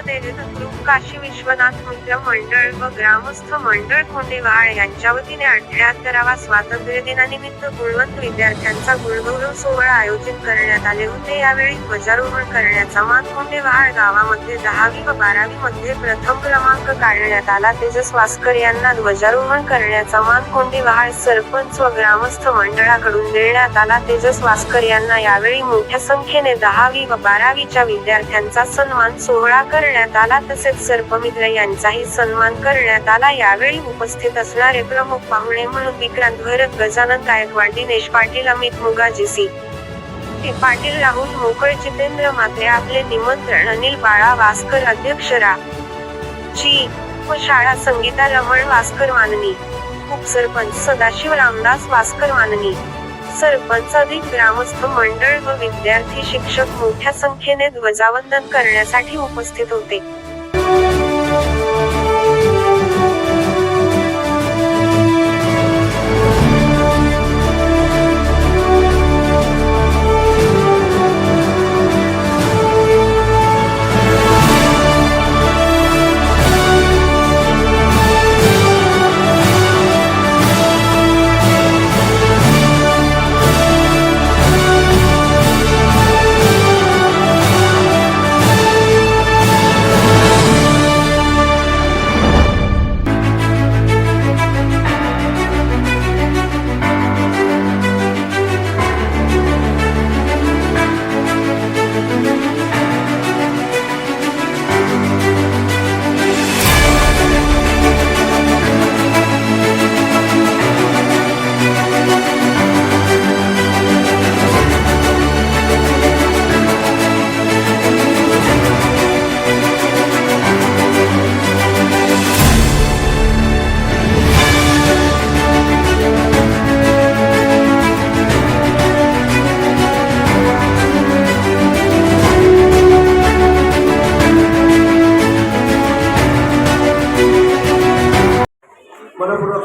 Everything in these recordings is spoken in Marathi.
ग्रुप काशी विश्वनाथ मित्र मंडळ व ग्रामस्थ मंडळ कोंडेवाळ यांच्या वतीने अठ्याहत्तरावा स्वातंत्र्य दिनानिमित्त गुणवंत विद्यार्थ्यांचा गुणगौरव सोहळा आयोजित करण्यात आले होते. यावेळी ध्वजारोहण करण्याचा मान कोंडेवाळ गावामध्ये दहावी व बारावी मध्ये प्रथम क्रमांक काढण्यात आला. तेजस वास्कर यांना ध्वजारोहण करण्याचा मान कोंडेवाळ सरपंच व ग्रामस्थ मंडळाकडून देण्यात आला. तेजस वास्कर यांना यावेळी मोठ्या संख्येने दहावी व बारावीच्या विद्यार्थ्यांचा सन्मान सोहळा करण्यात आला तसेच सर्पमित्र यांचाही सन्मान करण्यात आला. यावेळी उपस्थित असणारे प्रमुख पाहुणे म्हणून विक्रांत भरत गजानन गायकवाड दिनेश पाटील अमित मुगाजीसी ते पाटील राहुल मोकळ जितेंद्र मात्रे आपले निमंत्रण अनिल बाळा वास्कर अध्यक्ष रा. ची. व शाळा संगीता रमण वास्कर माननी. उपसरपंच सदाशिव रामदास वास्कर माननी. सरपंच अधिक ग्रामस्थ मंडळ व विद्यार्थी शिक्षक मोठ्या संख्येने ध्वजावंदन करण्यासाठी उपस्थित होते.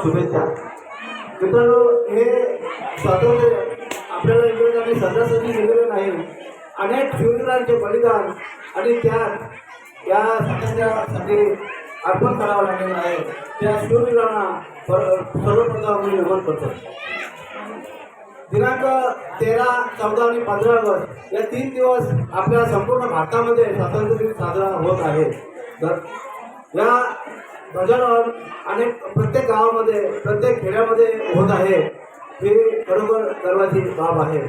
शुभेच्छा. मित्रांनो हे स्वातंत्र्य आपल्याला इंग्रजांनी सहजासहजी दिलेलं नाही. अनेक शूरवीरांचे बलिदान आणि त्याग या स्वातंत्र्यासाठी अर्पण करावं लागलेलं आहे. त्या शूरवीरांना सर्वप्रथम मी नमन करतो. दिनांक तेरा चौदा आणि पंधरा ऑगस्ट या तीन दिवस आपल्या संपूर्ण भारतामध्ये स्वातंत्र्य दिन साजरा होत आहे. तर या ध्वजारोहण अनेक प्रत्येक गावामध्ये प्रत्येक खेड्यामध्ये होत आहे. हे खरोखर गर्वाची बाब आहे.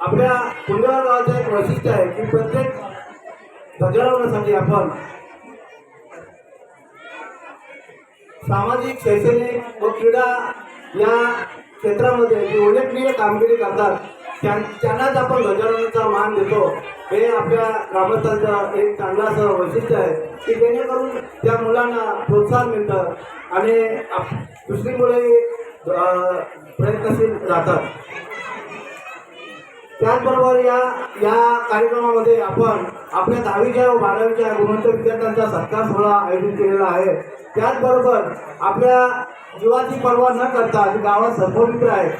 आपल्या पुण्यावर गावाचं एक वैशिष्ट्य आहे की प्रत्येक ध्वजारोहणासाठी आपण सामाजिक शैक्षणिक व क्रीडा या क्षेत्रामध्ये जे उल्लेखनीय कामगिरी करतात त्यांनाच आपण गजाननाचा मान देतो. हे आपल्या ग्रामस्थांचं एक चांगलं असं वैशिष्ट्य आहे की जेणेकरून त्या मुलांना प्रोत्साहन मिळतं आणि दुसरी मुले प्रयत्नशील राहतात. त्याचबरोबर या या कार्यक्रमामध्ये आपण आपल्या दहावीच्या व बारावीच्या गुणवंत विद्यार्थ्यांचा सत्कार सोहळा आयोजित केलेला आहे. त्याचबरोबर आपल्या जीवाची पर्वा न करता जे गावात सर्पमित्र आहेत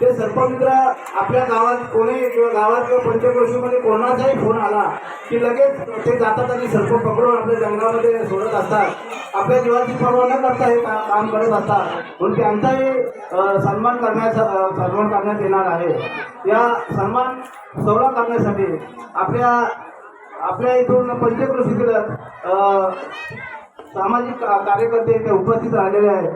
ते सर्पमित्र आपल्या गावात कोणी किंवा गावात किंवा पंचक्रोशीमध्ये कोणाचाही फोन आला की लगेच ते जातात आणि सर्प पकडून आपल्या जंगलामध्ये सोडत असतात. आपल्या जीवाची पर्वा न करता हे का- काम करत असतात. म्हणून त्यांचाही सन्मान करण्याचा सन्मान करण्यात येणार आहे. या सन्मान सोहळा करण्यासाठी आपल्या आपल्या इथून पंचक्रोशीतील सामाजिक का- कार्यकर्ते इथे उपस्थित राहिलेले आहेत.